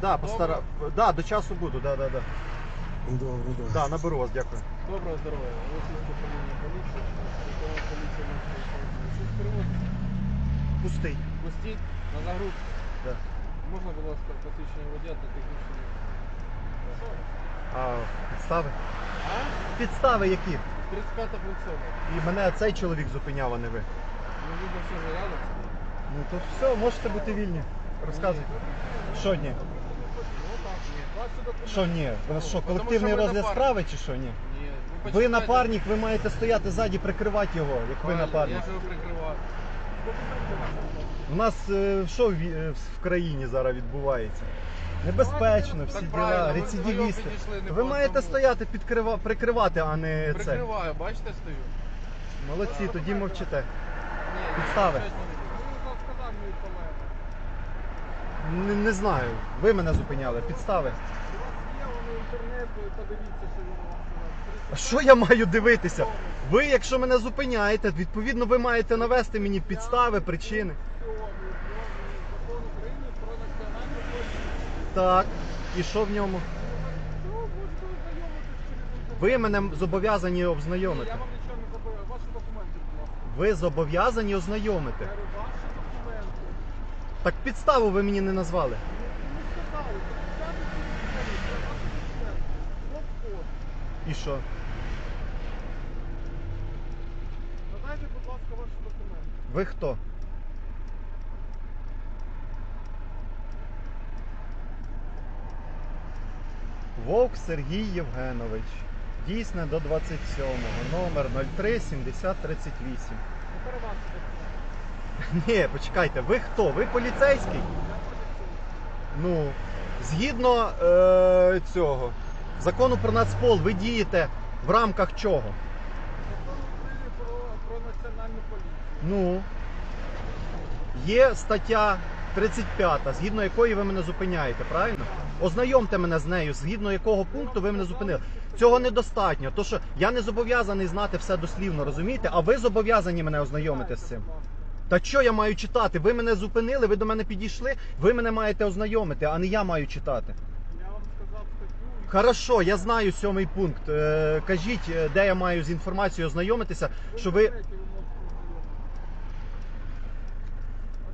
да, постара... да, до часу буду, да, да, да. Добре, добре. Да, наберу вас, дякую. Доброго здоров'я. Є управління поліції. Щось привозить. Пустий. На загрузку. Да. Можна, будь ласка, посвідчення водія та технічні. А підстави? А? Підстави які? 35 пунктова. І мене цей чоловік зупиняв, а не ви. Ну, видно, все же рядом. Ну то все, можете бути вільні. Розказуйте. Що ні? Ну так, ні. Ваші документи. Що ні? У нас що, колективний розгляд справи чи що ні? Ну, Ви напарник, ви маєте стояти ззаді, прикривати його, як ви напарник. Я ж його прикриваю. У нас е, що в, ві- в країні зараз відбувається? Небезпечно, всі Так діла, ви рецидивісти. вдвоєм підійшли, не Ви по маєте одному. стояти, підкрива, прикривати, а не це. Прикриваю, бачите, стою. Молодці, тоді мовчите. Ні, Підстави. щось не люблю. Ну, сказав мій колега. Не, не знаю. Ви мене зупиняли. Підстави. А що я маю дивитися? Ви, якщо мене зупиняєте, відповідно ви маєте навести мені підстави, причини. Так. І що в ньому? Ви мене зобов'язані Я вам нічого не забираю. Ваші документи. Ви зобов'язані ознайомити. Я говорю, ваші документи. Так підставу ви мені не назвали. І що? Надайте, будь ласка, ваші документи. Ви хто? Вовк Сергій Євгенович. Дійсне до 27-го. Номер 03 70 38. Тепер ваші документи. Ні, почекайте, ви хто? Ви поліцейський? Ну, згідно е, цього закону про нацпол, ви дієте в рамках чого? Закон України про, про національну поліцію. Ну, є стаття 35, згідно якої ви мене зупиняєте, правильно? Ознайомте мене з нею, згідно якого пункту ви мене зупинили. Цього недостатньо, то що я не зобов'язаний знати все дослівно, розумієте? А ви зобов'язані мене ознайомити з цим. Та що я маю читати? Ви мене зупинили, ви до мене підійшли, ви мене маєте ознайомити, а не я маю читати. Я вам сказав статтю. Хорошо, я знаю сьомий пункт. Е, кажіть, е, де я маю з інформацією ознайомитися, що ви. знаєте, можете ознайомитися.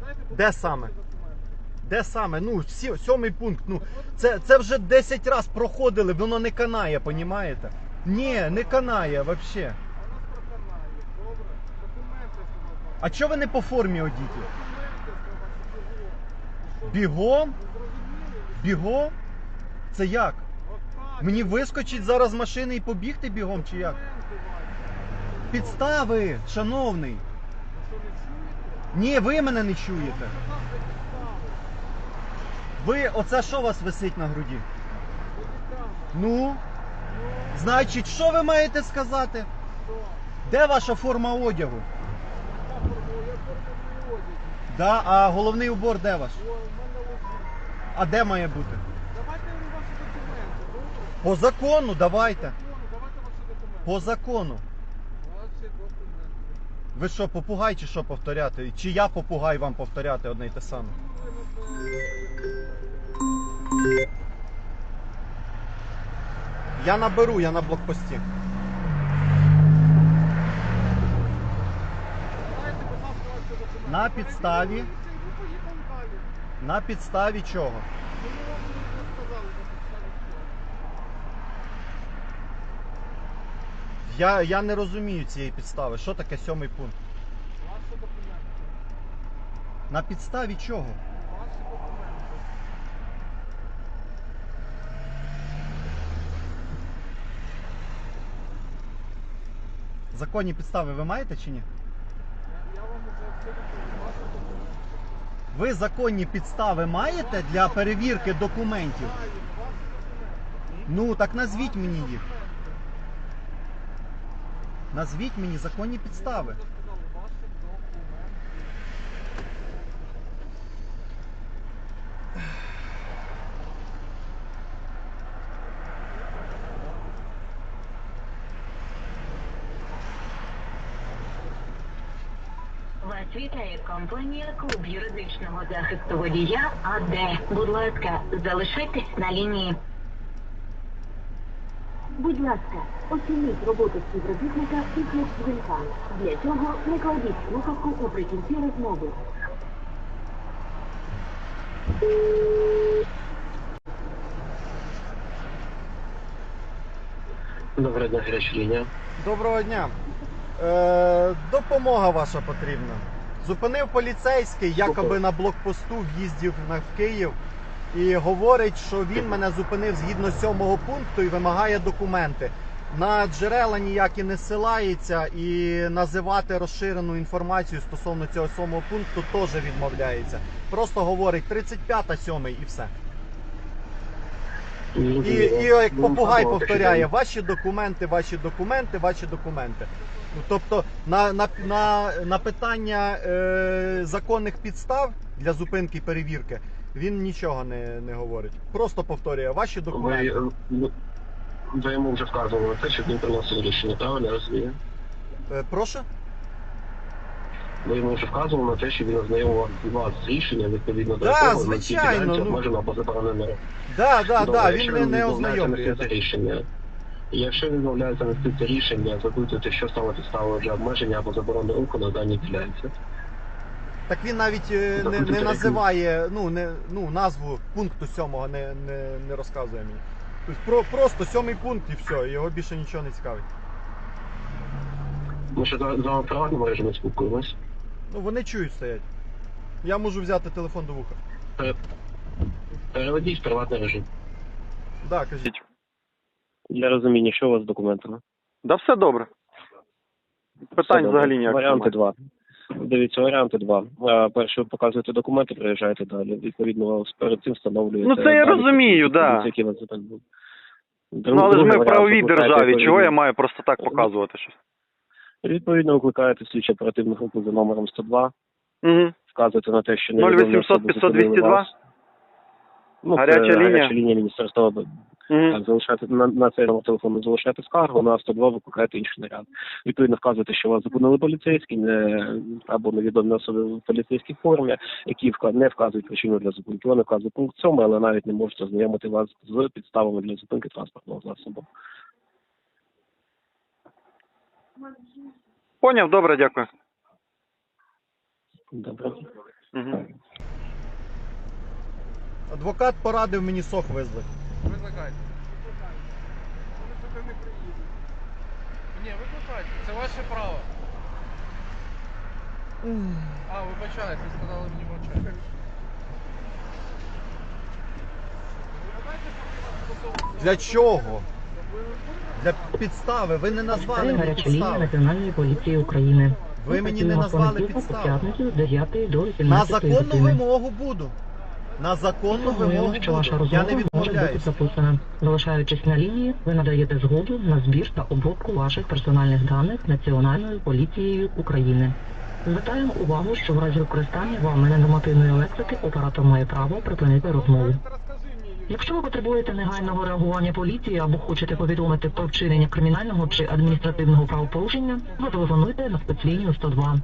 Надайте, будь Де ласка, саме? ваші документи. Де саме? Ну, сі, сьомий пункт. Ну, це, це вже 10 разів проходили, воно не канає, понімаєте? Ні, не канає взагалі. А у нас проканає. Добре. Документи сказав. А чого ви не по формі одіті? Бігом? Бігом? Це як? Мені вискочить зараз з машини і побігти бігом чи як? Підстави, шановний. Ні, ви мене не чуєте. Ви, оце що у вас висить на груді? Ну, значить, що ви маєте сказати? Де ваша форма одягу? Я формую, я формую одяг. Да, а головний убор де ваш? О, в мене лежить. А де має бути? Давайте я ваші документи, добре? По закону давайте. Закону, давайте ваші документи. По закону. Ваші документи. Ви що, попугай чи що повторяти? Чи я попугай вам повторяти одне й те саме? Я наберу, я на блокпості. Давайте, будь ласка, ваші документи. На підставі? На підставі чого. Я, я не розумію цієї підстави. Що таке сьомий пункт? Ваші документи. На підставі чого? Ваші документи. Законні підстави ви маєте чи ні? Я, я вам уже все відповів. Ваші документи. Ви законні підстави маєте для перевірки документів? Ну так назвіть мені їх. Назвіть мені законні підстави. Вас вітає компанія Клуб юридичного захисту водія АД. Будь ласка, залишайтесь на лінії. Будь ласка, оцініть роботу співробітника після дзвінка. Для цього не кладіть слухавку наприкінці розмови. Доброго дня, гаряча лінія. Доброго дня. Е, допомога ваша потрібна. Зупинив поліцейський, якоби на блокпосту в'їздів на Київ, і говорить, що він мене зупинив згідно сьомого пункту і вимагає документи. На джерела ніякі не силається, і називати розширену інформацію стосовно цього сьомого пункту теж відмовляється. Просто говорить 35 сьомий і все. І, і як попугай повторяє, ваші документи, ваші документи, ваші документи. Ну, тобто на, на, на, на питання е, законних підстав для зупинки перевірки він нічого не, не говорить. Просто повторює ваші документи. е, ви- ви йому вже вказували те, щоб він приносив рішення, правильно розумію? Е, прошу? Ви йому вже вказували на те, що він ознайомив вас з рішенням, відповідно до Да, якого на цій звичайно, ділянці ну. обмежено або заборонено. Да, да, Добре, да, якщо він не, не відмовляється ознайомлює. це рішення. Якщо відмовляється нести це рішення, запитуйте, що стало підставою для обмеження або заборони руху на даній ділянці. Так він навіть е, не, не називає ну, не, ну, назву пункту сьомого не, не, не розказує мені. Тобто про, просто сьомий пункт і все, його більше нічого не цікавить. Ми ще за, за приватним режимі спілкуємось. Ну вони чують стоять. Я можу взяти телефон до вуха. Пере- Переведіть в приватний режим. Да, кажіть. Для розуміння, що у вас з документами? Да все добре. Питань Все взагалі ніяких. Варіанти немає. два. Дивіться, варіанти два. А, Перше, ви показуєте документи, приїжджаєте далі. Відповідно, перед цим встановлюєте. Ну, це я дані розумію, да. які у вас запит був. Ну але ж ми в правовій державі. Чого я маю просто так показувати щось? Відповідно, викликаєте слідчо оперативну групу за номером 102, Угу. вказуєте на те, що 0800 невідомі 500 202? Ну, Гаряча це лінія? гаряча лінія Міністерства оборони. Угу. Так, залишати на, на цей номер телефону залишати скаргу, на 102 викликаєте інший наряд. Відповідно, вказуєте, що вас зупинили поліцейські не, або невідомі особи в поліцейській формі, які вка- не вказують причину для зупинки. Вони вказують пункт 7, але навіть не можуть ознайомити вас з підставами для зупинки транспортного засобу. Поняв, добре, дякую. Добре. Угу. Адвокат порадив мені сох визвати. Викликайте. Вони сюди не приїдуть. Ні, викликайте, це ваше право. А, вибачайте, сказали мені мовчати. Для чого? Для підстави. Ви не назвали мені гаряча лінія підстави. Національної поліції України. Ви мені не назвали підстави. П'ятницю з 9 до 18 На законну години. вимогу буду. На законну вимогу що ваша буду. Я розмова не може бути відмовляюсь. записана. Залишаючись на лінії, ви надаєте згоду на збір та обробку ваших персональних даних Національною поліцією України. Звертаємо увагу, що в разі використання вами ненормативної електрики оператор має право припинити розмову. Якщо ви потребуєте негайного реагування поліції або хочете повідомити про вчинення кримінального чи адміністративного правопорушення, зателефонуйте на спецлінію 102.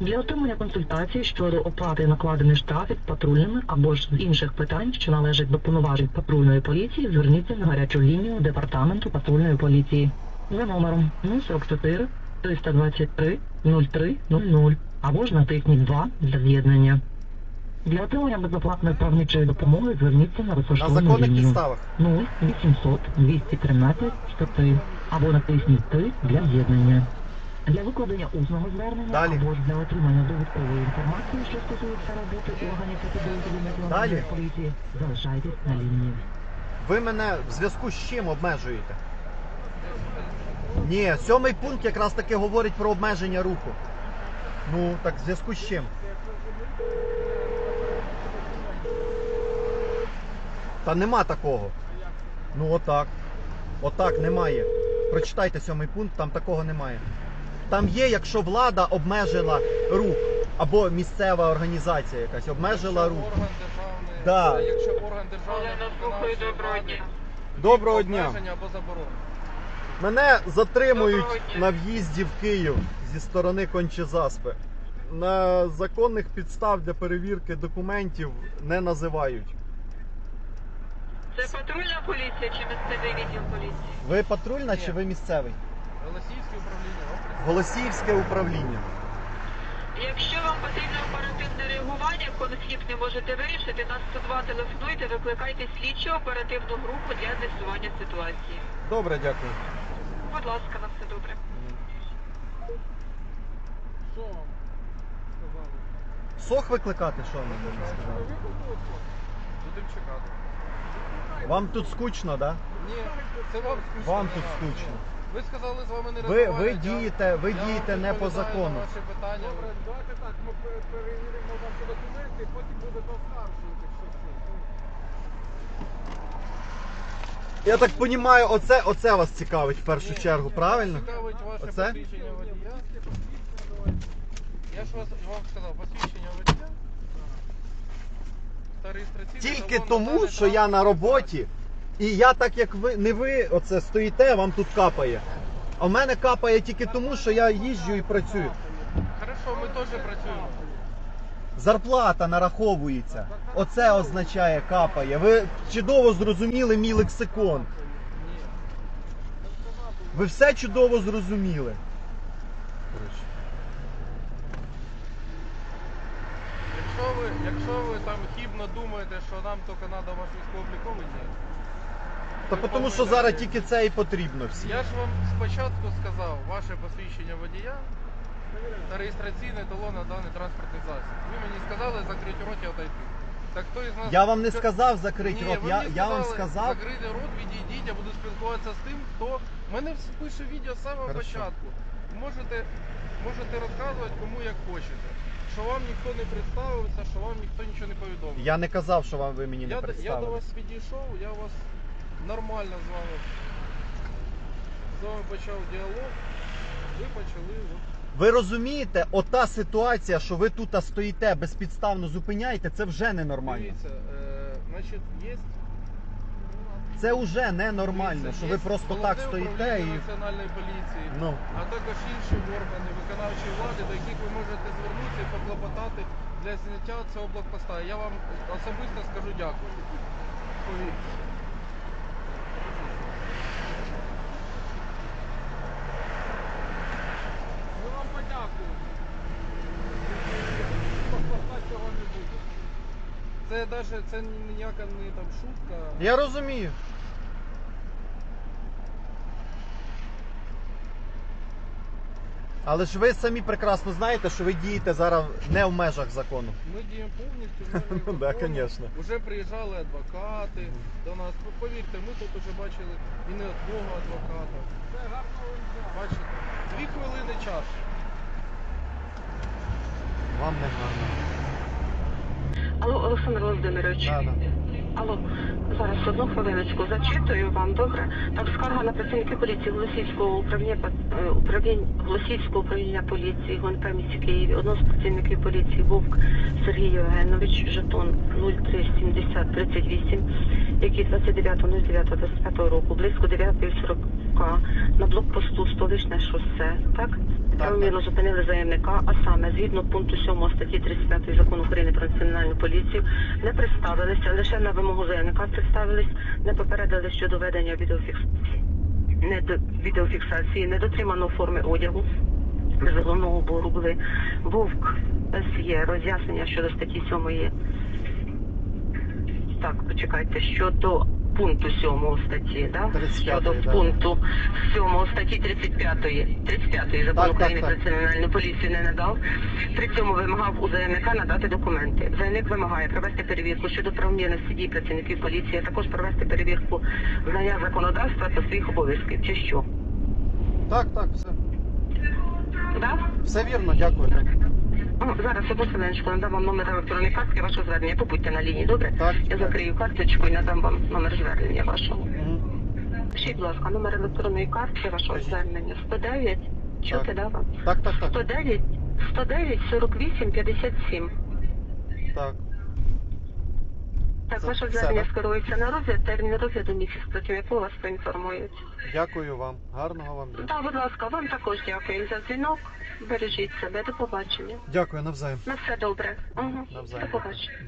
Для отримання консультацій щодо оплати накладених штрафів патрульними або ж з інших питань, що належать до повноважень патрульної поліції, зверніться на гарячу лінію департаменту патрульної поліції за номером 044 323 0300 або ж натисніть 2 для з'єднання. Для отримання безоплатної правничої допомоги зверніться на На законних лінію підставах. 0800 213 103 або натисніть 3 для з'єднання. Для викладення усного звернення Далі. або для отримання додаткової інформації, що стосується роботи органів та підрозділів національної Далі. поліції, залишайтесь на лінії. Ви мене в зв'язку з чим обмежуєте? Ні, сьомий пункт якраз таки говорить про обмеження руху. Ну, так в зв'язку з чим? Та нема такого. Ну отак. Отак немає. Прочитайте сьомий пункт, там такого немає. Там є, якщо влада обмежила рух, або місцева організація якась обмежила рух. Орган державний. Да. Якщо орган державний виконавчої влади, Доброго дня. обмеження або заборона. Мене затримують на в'їзді в Київ зі сторони Кончезаспи. на законних підстав для перевірки документів не називають. Це патрульна поліція чи місцевий відділ поліції? Ви патрульна Ні. чи ви місцевий? Голосіївське управління. вам. Голосіївське управління. Якщо вам потрібно оперативне реагування, конфлікт не можете вирішити, на 102 телефонуйте, викликайте слідчу оперативну групу для з'ясування ситуації. Добре, дякую. Будь ласка, на все добре. Що вам сказали? Сох викликати, що вам можна сказати? Будемо чекати. Вам тут скучно, так? Да? Ні, це вам скучно. Вам тут скучно. Ви сказали з вами не Ви, ви я- дієте, ви я дієте не по відповідаю закону. на ваші питання. Добре, давайте так, ми пе- перевіримо ваші документи, потім будете оскаржувати, що це. Я так розумію, оце, оце вас цікавить в першу Ні, чергу, правильно? Цікавить ваше Оце? посвідчення водія. Я ж вас вам сказав, посвідчення водія. Та реєстраційний Тільки талон тому, що я на транспортний роботі, і я так як ви не ви оце стоїте, вам тут капає. А в мене капає тільки тому, що я їжджу і працюю. засіб. Хорошо, ми теж працюємо. Зарплата нараховується. Оце означає капає. Ви чудово зрозуміли мій лексикон. Ви все чудово зрозуміли. Якщо ви, якщо ви там хібно думаєте, що нам тільки треба ваш військово-обліковий, ні. Та тому що зараз тільки це і потрібно всім. Я ж вам спочатку сказав ваше посвідчення водія та реєстраційний талон на даний транспортний засіб. Ви мені сказали закрити рот і отойти. Так хто із нас... Я вам не сказав закрити Ні, рот. ви Я, мені я вам сказали, сказав. Закрити рот, відійдіть, я буду спілкуватися з тим, хто... Мене вс- пише відео з самого Хорошо. початку. Можете, можете розказувати кому як хочете. Що вам ніхто не представився, що вам ніхто нічого не повідомив. Я не казав, що вам ви мені не я, до- я до представили. вас підійшов, я вас нормально з вами з вами почав діалог. Ви почали. От. Ви розумієте, ота ситуація, що ви тут стоїте безпідставно зупиняєте, це вже ненормально. Дивіться, е, значить, є. Це вже ненормально, що ви просто так стоїте і. Національної поліції, Ну. а також інші органи виконавчої влади, до яких ви можете звернутися і поклопотати для зняття цього блокпоста. Я вам особисто скажу дякую. Повірте. Ми вам подякуємо. Паспорта цього не буде. Це даже це ніяка не там шутка. Я розумію. Але ж ви самі прекрасно знаєте, що ви дієте зараз не в межах закону. Ми діємо повністю. в межах Ну да, закону. конечно. Уже приїжджали адвокати до нас. Ну, Повірте, ми тут уже бачили і не одного адвоката. Це дня. Бачите, дві хвилини час. Вам не гарно. Олександр Володимирович. Да, да. Алло, зараз одну хвилиночку зачитую вам, добре? Так, скарга на працівників поліції Голосівського управління е, Голосівського управління поліції ГУНП місті Києві. Одного з працівників поліції Вовк Сергій Євгенович, жетон 037038, який 29.09.25 року близько 9.40 на блокпосту столичне шосе, так? Правомірно зупинили заявника, а саме згідно пункту 7 статті 35 закону України про національну поліцію, не представилися, лише на вимогу заявника представились, не попередили щодо ведення відеофікс... не до... відеофіксації, не дотримано форми одягу. З головного убору були вовк СЄ, роз'яснення щодо статті 7 так, почекайте, щодо пункту 7 статті, да? 35-ї, щодо да. пункту 7 статті 35 35 закону Так, так, України так. про національну поліцію не надав. При цьому вимагав у заявника надати документи. Заявник вимагає провести перевірку щодо правомірності дій працівників поліції, а також провести перевірку знання законодавства та своїх обов'язків. Чи що? Так, так, все. Да? Все вірно, дякую. Ну, зараз одну хвилиночку надам вам номер електронної картки вашого звернення. Побудьте на лінії, добре? Так, Я закрию карточку і надам вам номер звернення вашого. Мгм. Пишіть, будь ласка, номер електронної картки вашого звернення 109. Чути, да вам? Так, так, так. 109 109 48 57. Так. Так, ваше да? скерується на розгляд, термін розгляду місяць, потім якого вас поінформують. Дякую вам. Гарного вам дня. Так, будь ласка, вам також дякую за дзвінок. Бережіть себе, до побачення. Дякую навзаєм. На все добре. Угу. Навзаєм. До побачення.